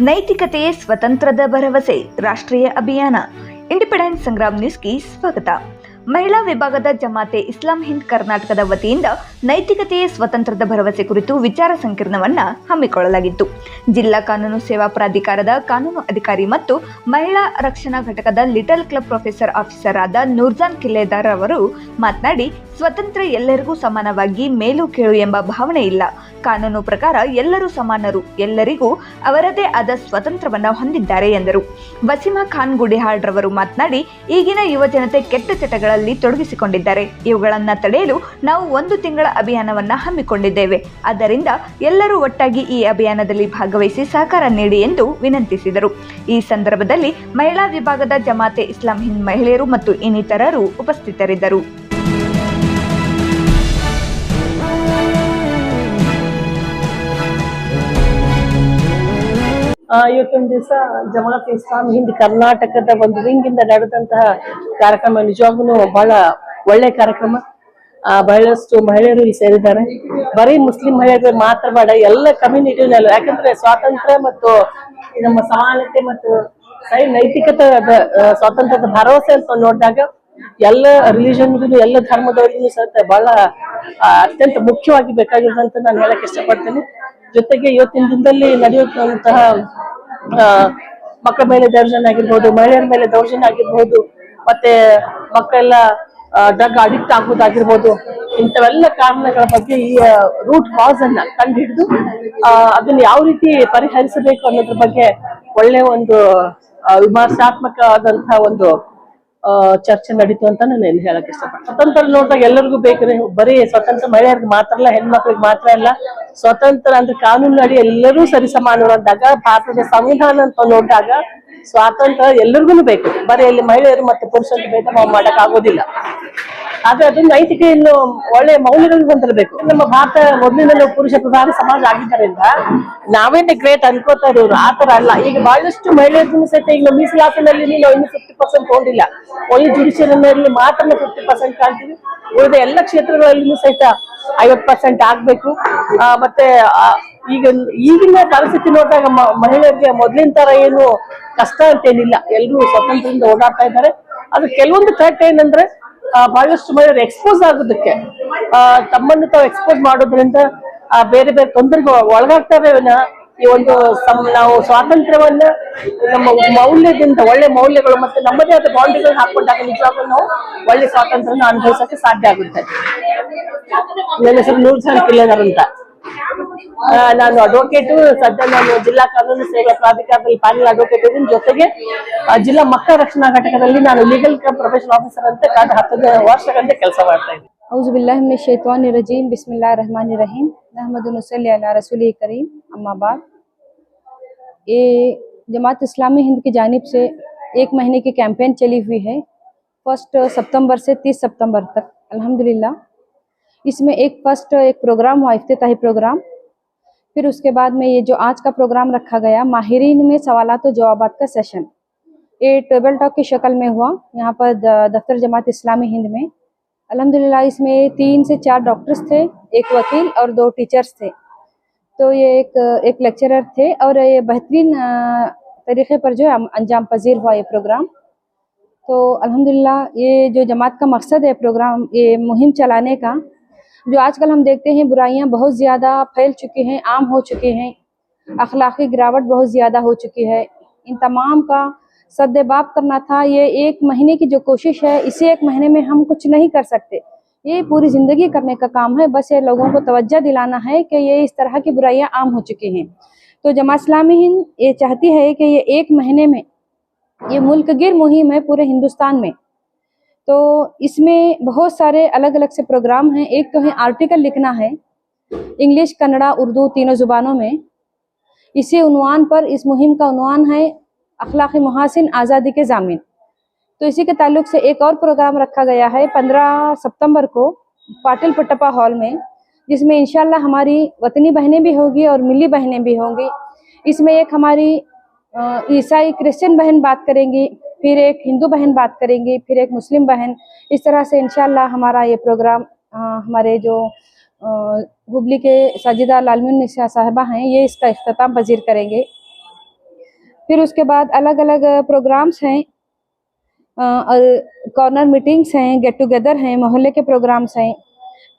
ನೈತಿಕತೆಯೇ ಸ್ವತಂತ್ರದ ಭರವಸೆ, ರಾಷ್ಟ್ರೀಯ ಅಭಿಯಾನ. ಇಂಡಿಪೆಂಡೆನ್ಸ್ ಸಂಗ್ರಾಮ್ ನ್ಯೂಸ್ಗೆ ಸ್ವಾಗತ. ಮಹಿಳಾ ವಿಭಾಗದ ಜಮಾತೆ ಇಸ್ಲಾಂ ಹಿಂದ್ ಕರ್ನಾಟಕದ ವತಿಯಿಂದ ನೈತಿಕತೆಯ ಸ್ವತಂತ್ರದ ಭರವಸೆ ಕುರಿತು ವಿಚಾರ ಸಂಕಿರಣವನ್ನ ಹಮ್ಮಿಕೊಳ್ಳಲಾಗಿತ್ತು. ಜಿಲ್ಲಾ ಕಾನೂನು ಸೇವಾ ಪ್ರಾಧಿಕಾರದ ಕಾನೂನು ಅಧಿಕಾರಿ ಮತ್ತು ಮಹಿಳಾ ರಕ್ಷಣಾ ಘಟಕದ ಲಿಟಲ್ ಕ್ಲಬ್ ಪ್ರೊಫೆಸರ್ ಆಫೀಸರ್ ಆದ ನೂರ್ಜಾನ್ ಕಿಲ್ಲೇದಾರ್ ಅವರು ಮಾತನಾಡಿ ಸ್ವತಂತ್ರ ಎಲ್ಲರಿಗೂ ಸಮಾನವಾಗಿ ಮೇಲು ಕೇಳು ಎಂಬ ಭಾವನೆ ಇಲ್ಲ. ಕಾನೂನು ಪ್ರಕಾರ ಎಲ್ಲರೂ ಸಮಾನರು. ಎಲ್ಲರಿಗೂ ಅವರದೇ ಆದ ಸ್ವತಂತ್ರವನ್ನು ಹೊಂದಿದ್ದಾರೆ ಎಂದರು. ವಸೀಮಾ ಖಾನ್ ರವರು ಮಾತನಾಡಿ, ಈಗಿನ ಯುವ ಜನತೆ ಕೆಟ್ಟ ಚಟಗಳಲ್ಲಿ ತೊಡಗಿಸಿಕೊಂಡಿದ್ದಾರೆ. ಇವುಗಳನ್ನ ತಡೆಯಲು ನಾವು ಒಂದು ತಿಂಗಳ ಅಭಿಯಾನವನ್ನ ಹಮ್ಮಿಕೊಂಡಿದ್ದೇವೆ. ಆದ್ದರಿಂದ ಎಲ್ಲರೂ ಒಟ್ಟಾಗಿ ಈ ಅಭಿಯಾನದಲ್ಲಿ ಭಾಗವಹಿಸಿ ಸಹಕಾರ ನೀಡಿ ಎಂದು ವಿನಂತಿಸಿದರು. ಈ ಸಂದರ್ಭದಲ್ಲಿ ಮಹಿಳಾ ವಿಭಾಗದ ಜಮಾತೆ ಇಸ್ಲಾಂ ಹಿಂದ್ ಮಹಿಳೆಯರು ಮತ್ತು ಇನ್ನಿತರರು ಉಪಸ್ಥಿತರಿದ್ದರು. ಇವತ್ತೊಂದು ದಿವಸ ಜಮಾತ್ ಇಸ್ಲಾಂ ಹಿಂದ್ ಕರ್ನಾಟಕದ ಒಂದು ವಿಂಗ್ ಇಂದ ನಡೆದಂತಹ ಕಾರ್ಯಕ್ರಮ ನಿಜವಾಗ್ಲೂ ಬಹಳ ಒಳ್ಳೆ ಕಾರ್ಯಕ್ರಮ. ಬಹಳಷ್ಟು ಮಹಿಳೆಯರು ಇಲ್ಲಿ ಸೇರಿದ್ದಾರೆ. ಬರೀ ಮುಸ್ಲಿಂ ಮಹಿಳೆಯರು ಮಾತ್ರ ಬೇಡ, ಎಲ್ಲ ಕಮ್ಯುನಿಟಿನಲ್ಲೂ ಯಾಕಂದ್ರೆ ಸ್ವಾತಂತ್ರ್ಯ ಮತ್ತು ನಮ್ಮ ಸಮಾನತೆ ಮತ್ತು ನೈತಿಕತೆ ಸ್ವಾತಂತ್ರ್ಯದ ಭರವಸೆ ಅಂತ ನೋಡಿದಾಗ ಎಲ್ಲ ರಿಲಿಜನ್ಗೂ ಎಲ್ಲ ಧರ್ಮದವರಿಗೂ ಸಹ ಬಹಳ ಅತ್ಯಂತ ಮುಖ್ಯವಾಗಿ ಬೇಕಾಗಿರೋದಂತ ನಾನು ಹೇಳಕ್ ಇಷ್ಟಪಡ್ತೇನೆ. ಜೊತೆಗೆ ಇವತ್ತಿನ ದಿನದಲ್ಲಿ ನಡೆಯುವಂತಹ ಮಕ್ಕಳ ಮೇಲೆ ದೌರ್ಜನ್ಯ ಆಗಿರ್ಬೋದು, ಮಹಿಳೆಯರ ಮೇಲೆ ದೌರ್ಜನ್ಯ ಆಗಿರ್ಬೋದು, ಮತ್ತೆ ಮಕ್ಕಳೆಲ್ಲ ಡ್ರಗ್ ಅಡಿಕ್ಟ್ ಆಗೋದಾಗಿರ್ಬೋದು ಇಂಥವೆಲ್ಲ ಕಾರಣಗಳ ಬಗ್ಗೆ ಈ ರೂಟ್ ಕಾಸ್ ಅನ್ನ ಕಂಡು ಹಿಡಿದು ಅದನ್ನ ಯಾವ ರೀತಿ ಪರಿಹರಿಸಬೇಕು ಅನ್ನೋದ್ರ ಬಗ್ಗೆ ಒಳ್ಳೆ ಒಂದು ವಿಮರ್ಶಾತ್ಮಕವಾದಂತಹ ಒಂದು ಚರ್ಚೆ ನಡೀತು ಅಂತ ನಾನು ಹೇಳಕ್ ಇಷ್ಟಪಡ್ತೀನಿ. ಸ್ವತಂತ್ರ ನೋಡಿದಾಗ ಎಲ್ಲರಿಗೂ ಬೇಕ್ರಿ ಬರೀ ಸ್ವತಂತ್ರ ಮಹಿಳೆಯರಿಗೆ ಮಾತ್ರ ಅಲ್ಲ, ಹೆಣ್ಮಕ್ಳಿಗೆ ಮಾತ್ರ ಅಲ್ಲ. ಸ್ವತಂತ್ರ ಅಂದ್ರೆ ಕಾನೂನು ಅಡಿ ಎಲ್ಲರೂ ಸರಿ ಸಮಾನರು ಅಂದಾಗ ಭಾರತದ ಸಂವಿಧಾನ ಅಂತ ನೋಡಿದಾಗ ಸ್ವಾತಂತ್ರ್ಯ ಎಲ್ಲರಿಗೂ ಬೇಕು. ಬರೀ ಇಲ್ಲಿ ಮಹಿಳೆಯರು ಮತ್ತೆ ಪುರುಷರು ಭೇದ ಭಾವ ಮಾಡಕ್ ಆಗೋದಿಲ್ಲ ಆದ್ರೆ ಅದು ನೈತಿಕೆಯನ್ನು ಒಳ್ಳೆ ಮೌಲ್ಯಗಳಿಗೆ ಹೊಂದಿರಬೇಕು ನಮ್ಮ ಭಾರತ ಮೊದಲಿನಲ್ಲೂ ಪುರುಷ ಪ್ರಧಾನ ಸಮಾಜ ಆಗಿದ್ದರಿಂದ ನಾವೇನೆ ಗ್ರೇಟ್ ಅನ್ಕೋತಾ ಇರೋರು ಆತರ ಅಲ್ಲ. ಈಗ ಬಹಳಷ್ಟು ಮಹಿಳೆಯರು ಸಹಿತ ಈಗ ಮೀಸಲಾತಿನಲ್ಲಿ ನಾವು ಇನ್ನು ಫಿಫ್ಟಿ ಪರ್ಸೆಂಟ್ ತಗೊಂಡಿಲ್ಲ. ಓನ್ಲಿ ಜುಡಿಷಿಯರಿನಲ್ಲಿ ಮಾತ್ರ ಫಿಫ್ಟಿ ಪರ್ಸೆಂಟ್ ಕಾಣ್ತೀವಿ. ಉಳಿದ ಎಲ್ಲ ಕ್ಷೇತ್ರಗಳಲ್ಲಿಯೂ ಸಹಿತ ಐವತ್ ಪರ್ಸೆಂಟ್ ಆಗ್ಬೇಕು. ಮತ್ತೆ ಈಗ ಈಗಿನ ಪರಿಸ್ಥಿತಿ ನೋಡಿದಾಗ ಮಹಿಳೆಯರಿಗೆ ಮೊದಲಿನ ತರ ಏನು ಕಷ್ಟ ಅಂತೇನಿಲ್ಲ ಎಲ್ಲರೂ ಸ್ವತಂತ್ರದಿಂದ ಓಡಾಡ್ತಾ ಇದ್ದಾರೆ. ಅದು ಕೆಲವೊಂದು ಥ್ರೆಟ್ ಏನಂದ್ರೆ ಬಹಳಷ್ಟು ಮಹಿಳೆಯರು ಎಕ್ಸ್ಪೋಸ್ ಆಗೋದಕ್ಕೆ ತಮ್ಮನ್ನು ತಾವು ಎಕ್ಸ್ಪೋಸ್ ಮಾಡೋದ್ರಿಂದ ಆ, ಬೇರೆ ಬೇರೆ ತೊಂದರೆಗೆ ಒಳಗಾಗ್ತವೆ ಈ ಒಂದು ನಾವು ಸ್ವಾತಂತ್ರ್ಯವನ್ನ ನಮ್ಮ ಮೌಲ್ಯದಿಂದ ಒಳ್ಳೆ ಮೌಲ್ಯಗಳು ಮತ್ತೆ ನಮ್ಮದೇ ಆದ ಬಾಂಡಿಗಳನ್ನ ಹಾಕೊಂಡಾಗ ನಿಜವಾಗ್ಲೂ ನಾವು ಒಳ್ಳೆ ಸ್ವಾತಂತ್ರ್ಯನ ಅನುಭವಿಸಕ್ಕೆ ಸಾಧ್ಯ ಆಗುತ್ತೆ. ನನ್ನ ಹೆಸರು ನೂರ್ ಜಾನ್ ಅಂತ. ನಾನು ಅಡ್ವೊಕೇಟ್ ಸದ್ಯ ನಾನು ಜಿಲ್ಲಾ ಕಾನೂನು ಸೇವಾ ಪ್ರಾಧಿಕಾರದಲ್ಲಿ ಪ್ಯಾನಲ್ ಅಡ್ವೊಕೇಟ್ ಇದ್ದೀನಿ ಜೊತೆಗೆ ಆ, ಜಿಲ್ಲಾ ಮಕ್ಕಳ ರಕ್ಷಣಾ ಘಟಕದಲ್ಲಿ ನಾನು ಲೀಗಲ್ ಪ್ರೊಫೆಷನ್ ಆಫೀಸರ್ ಅಂತ ಕಳೆದ ಹತ್ತು ವರ್ಷಗಳಿಂದ ಕೆಲಸ ಮಾಡ್ತಾ ಇದ್ದೀನಿ अउज़बिल्लिमिनशैतानिर्रजीम बिस्मिल्लाहिर्रहमानिर्रहीम नहमद नसल्ली अला रसूल करीम अम्मा बाद ये जमात इस्लामी हिंद की जानिब से एक महीने की कैंपेन चली हुई है फर्स्ट सितंबर से तीस सितंबर तक अल्हम्दुलिल्लाह इसमें एक फ़र्स्ट, एक प्रोग्राम हुआ, इफ्तिताही प्रोग्राम फिर उसके बाद में ये जो आज का प्रोग्राम रखा गया, माहरीन में सवालात और जवाबात का सेशन ये टेबल टॉक की शक्ल में हुआ, यहाँ पर दफ्तर जमात इस्लामी हिंद में। अलहमदिल्ला इसमें तीन से चार डॉक्टर्स थे, एक वकील और दो टीचर्स थे। तो ये एक एक लेक्चरर थे और ये बेहतरीन तरीके पर जो है, अंजाम पजीर हुआ ये प्रोग्राम तो अल्हम्दुलिल्लाह, ये जो जमात का मकसद है प्रोग्राम ये मुहिम चलाने का जो आजकल हम देखते हैं, बुराइयाँ बहुत ज़्यादा फैल चुकी हैं, आम हो चुकी हैं। अखलाकी गिरावट बहुत ज़्यादा हो चुकी है। इन तमाम का सद्देबाब करना था, ये एक महीने की जो कोशिश है, इसी एक महीने में हम कुछ नहीं कर सकते। ये पूरी ज़िंदगी करने का काम है, बस ये लोगों को तवज्जो दिलाना है कि ये इस तरह की बुराइयाँ आम हो चुकी हैं। तो जमा इस्लामी हिंद ये चाहती है कि ये एक महीने में, ये मुल्क गिर मुहिम है पूरे हिंदुस्तान में। तो इसमें बहुत सारे अलग अलग से प्रोग्राम हैं। एक तो है आर्टिकल लिखना है इंग्लिश कन्नड़ा उर्दू तीनों ज़ुबानों में। इसी उनवान पर, इस मुहिम का उनवान है, अखलाक़ी महासिन आज़ादी के जामिन। तो इसी के ताल्लुक से एक और प्रोग्राम रखा गया है, पंद्रह सितंबर को पाटिल पट्टपा हॉल में, जिसमें इंशाल्लाह हमारी वतनी बहनें भी होगी और मिली बहनें भी होंगी। इसमें एक हमारी ईसाई क्रिश्चियन बहन बात करेंगी फिर एक हिंदू बहन बात करेंगी फिर एक मुस्लिम बहन। इस तरह से इंशाल्लाह हमारा ये प्रोग्राम अ, हमारे जो हुबली के साजिदा लालमिन निशा साहिबा हैं ये इसका अख्ताम पजीर करेंगे। फिर उसके बाद अलग अलग प्रोग्राम्स हैं कॉर्नर मीटिंग्स हैं गेट टुगेदर हैं मोहल्ले के प्रोग्राम्स हैं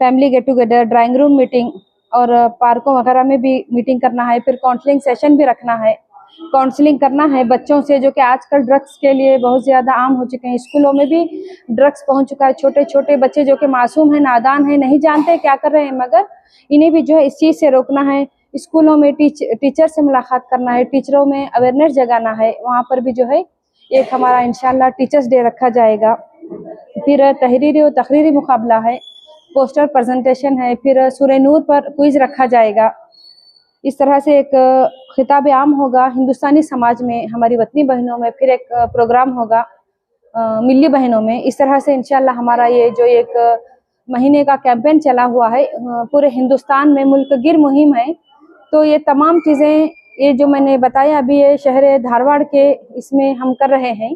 family get together drawing room meeting और पार्कों वगैरह में भी मीटिंग करना है फिर काउंसलिंग सेशन भी रखना है। काउंसलिंग करना है बच्चों से, जो कि आजकल ड्रग्स के लिए बहुत ज़्यादा आम हो चुके हैं। स्कूलों में भी ड्रग्स पहुँच चुका है। छोटे छोटे बच्चे जो कि मासूम हैं, नादान हैं, नहीं जानते क्या कर रहे हैं, मगर इन्हें भी जो है इस चीज़ से रोकना है। स्कूलों में टीच, टीचर से मुलाकात करना है, टीचरों में अवेयरनेस जगाना है। वहाँ पर भी जो है एक हमारा इंशाल्लाह टीचर्स डे रखा जाएगा। फिर तहरीरी और तकरीरी मुकाबला है पोस्टर प्रेजेंटेशन है, फिर सूर्य नूर पर क्विज रखा जाएगा। इस तरह से एक खिताब आम होगा, हिंदुस्तानी समाज में, हमारी वतनी बहनों में, फिर एक प्रोग्राम होगा मिली बहनों में। इस तरह से इंशाल्लाह हमारा ये जो एक महीने का कैंपेन चला हुआ है पूरे हिंदुस्तान में, मुल्क गिर मुहिम है तो ये तमाम चीज़ें, ये जो मैंने बताया अभी, ये शहर धारवाड़ के, इसमें हम कर रहे हैं।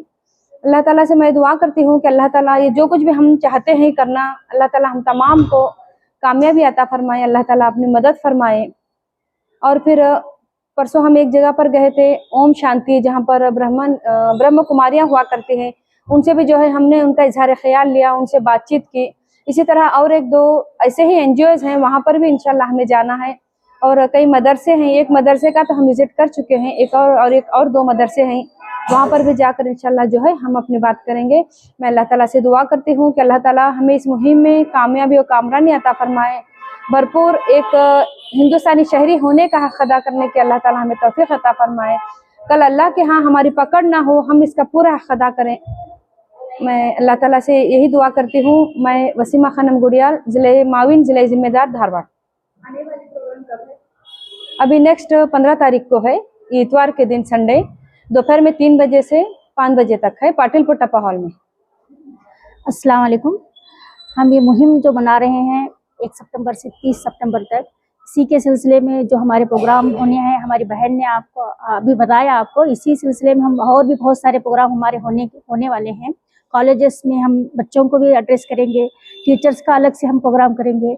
अल्लाह ताला से मैं दुआ करती हूँ कि अल्लाह ताला ये जो कुछ भी हम चाहते हैं करना, अल्लाह ताला हम तमाम को कामयाबी अता फरमाए, अल्लाह ताला अपनी मदद फरमाए। और फिर परसों हम एक जगह पर गए थे ओम शांति जहाँ पर ब्राह्मण अ, ब्रह्म कुमारियाँ हुआ करती हैं। उनसे भी जो है हमने उनका इजहार ख्याल लिया उनसे बातचीत की। इसी तरह और एक दो ऐसे ही एन हैं वहाँ पर भी इंशाल्लाह हमें जाना है। और कई मदरसे हैं एक मदरसे का तो हम विज़िट कर चुके हैं एक और और एक और दो मदरसे हैं। वहाँ पर भी जाकर इंशाल्लाह जो है हम अपनी बात करेंगे। मैं अल्लाह ताला से दुआ करती हूँ कि अल्लाह ताला हमें इस मुहिम में कामयाबी और कामरानी अता फरमाए। भरपूर एक हिंदुस्तानी शहरी होने का हक अदा करने की अल्लाह ताला हमें तौफीक अता फरमाए। कल अल्लाह के यहाँ हमारी पकड़ ना हो, हम इसका पूरा हक अदा करें। मैं अल्लाह ताला से यही दुआ करती हूँ। मैं वसीमा खानम गुड़ियाल, ज़िले माविन, ज़िले ज़िम्मेदार धारवाड़। अभी नेक्स्ट पंद्रह तारीख को है, इतवार के दिन संडे दोपहर में तीन बजे से पाँच बजे तक है, पाटिलपुर टप्पा हॉल में। अस्सलाम वालेकुम। हम ये मुहिम जो बना रहे हैं, एक सितंबर से तीस सितंबर तक इसी के सिलसिले में जो हमारे प्रोग्राम होने हैं, हमारी बहन ने आपको अभी बताया आपको, इसी सिलसिले में हम और भी बहुत सारे प्रोग्राम हमारे होने होने वाले हैं। कॉलेजेस में हम बच्चों को भी एड्रेस करेंगे टीचर्स का अलग से हम प्रोग्राम करेंगे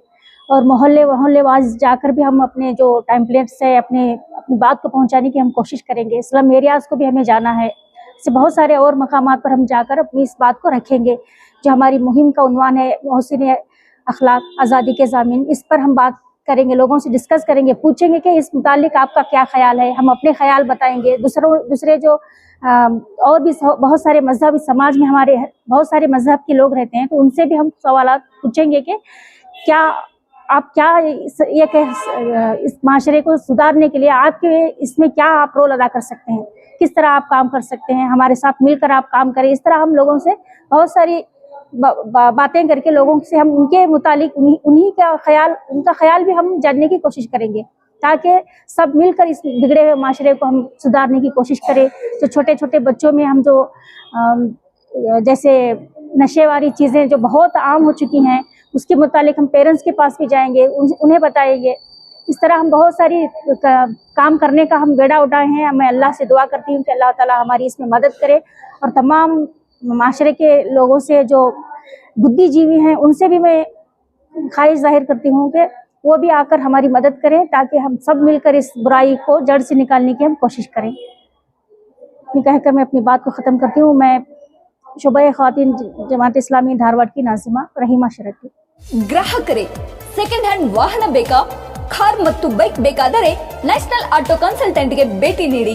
और मोहल्ले मोहल्ले वाज जाकर भी हम अपने जो टाइम प्लेट्स है, अपने, अपनी बात को पहुँचाने की हम कोशिश करेंगे। स्लम एरियाज़ को भी हमें जाना है। ऐसे बहुत सारे और मकाम पर हम जाकर अपनी इस बात को रखेंगे, जो हमारी मुहिम का उनवान है, मोहसिन अखलाक आज़ादी के जामिन। इस पर हम बात करेंगे लोगों से डिस्कस करेंगे पूछेंगे कि इस मुतालिक आपका क्या ख्याल है हम अपने ख्याल बताएँगे। दूसरों दूसरे जो अम, और भी बहुत सारे मज़हब इस समाज में हमारे बहुत सारे मज़हब के लोग रहते हैं तो उनसे भी हम सवाल पूछेंगे कि क्या आप क्या इस, कह इस माशरे को सुधारने के लिए आपके इसमें क्या आप रोल अदा कर सकते हैं? किस तरह आप काम कर सकते हैं? हमारे साथ मिलकर आप काम करें। इस तरह हम लोगों से बहुत सारी ब- ब- बातें करके लोगों से हम उनके मुतालिक उन्हीं का ख्याल उनका ख्याल भी हम जानने की कोशिश करेंगे ताकि सब मिलकर इस बिगड़े हुए माशरे को हम सुधारने की कोशिश करें। जो छोटे छोटे बच्चों में हम जो जैसे नशे वाली चीज़ें जो बहुत आम हो चुकी हैं उसके मुतालिक हम पेरेंट्स के पास भी जाएँगे उन, उन्हें बताएँगे। इस तरह हम बहुत सारी काम करने का हम बेड़ा उठाए हैं। मैं अल्लाह से दुआ करती हूँ कि अल्लाह ताला हमारी इसमें मदद करे और तमाम माशरे के लोगों से जो बुद्धिजीवी हैं उनसे भी मैं ख्वाहिश जाहिर करती हूँ कि वो भी आकर हमारी मदद करें ताकि हम सब मिलकर इस बुराई को जड़ से निकालने की हम कोशिश करें ये कहकर मैं अपनी बात को ख़त्म करती हूँ मैं शुभ खातिन जमात इस्लामी धारवाड़ की नाजिमा रहीमा शरती ಗ್ರಾಹಕರೇ ಸೆಕೆಂಡ್ ಹ್ಯಾಂಡ್ ವಾಹನ ಬೇಕಾ ಕಾರ್ ಮತ್ತು ಬೈಕ್ ಬೇಕಾದರೆ ನ್ಯಾಷನಲ್ ಆಟೋ ಕನ್ಸಲ್ಟೆಂಟ್ಗೆ ಭೇಟಿ ನೀಡಿ